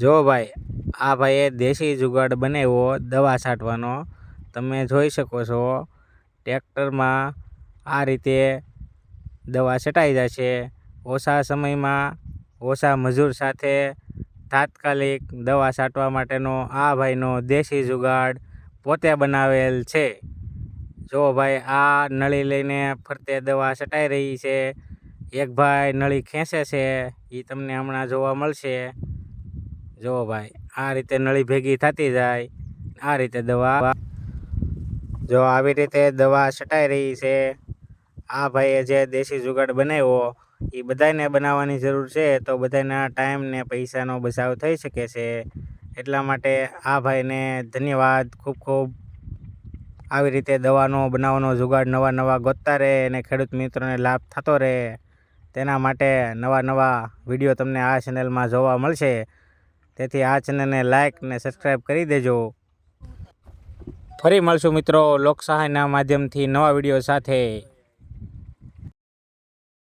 જો ભાઈ, આ ભાઈએ દેશી જુગાડ બનાવ્યો, દવા છાંટવાનો, તમે જોઈ શકો છો, ટ્રેક્ટરમાં આ રીતે દવા છટાઈ જશે. ઓછા સમયમાં ઓછા મજૂર સાથે તાત્કાલિક દવા છાંટવા માટેનો આ ભાઈનો દેશી જુગાડ પોતે બનાવેલ છે. જો ભાઈ, આ નળી લઈને ફરતે દવા છટાઈ રહી છે, એક ભાઈ નળી ખેંચે છે એ તમને હમણાં જોવા મળશે. જો ભાઈ, આ રીતે નળી ભેગી થતી જાય, આ રીતે દવા જો આવી રીતે દવા છટાઈ રહી છે, આ ભાઈએ જે દેશી જુગાડ બનાવ્યો એ બધાને બનાવવાની જરૂર છે, તો બધાના ટાઈમ ને પૈસાનો બચાવ થઈ શકે છે. એટલા માટે આ ભાઈને ધન્યવાદ. ખૂબ ખૂબ આવી રીતે દવાનો, બનાવવાનો જુગાડ નવા નવા ગોતતા રહે અને ખેડૂત મિત્રોને લાભ થતો રહે. તેના માટે નવા નવા વીડિયો તમને આ ચેનલમાં જોવા મળશે. તેથી આ ચેનલને લાઇક ને સબસ્ક્રાઈબ કરી દેજો. ફરી મળશું મિત્રો લોકસહાયના માધ્યમથી નવા વીડિયો સાથે.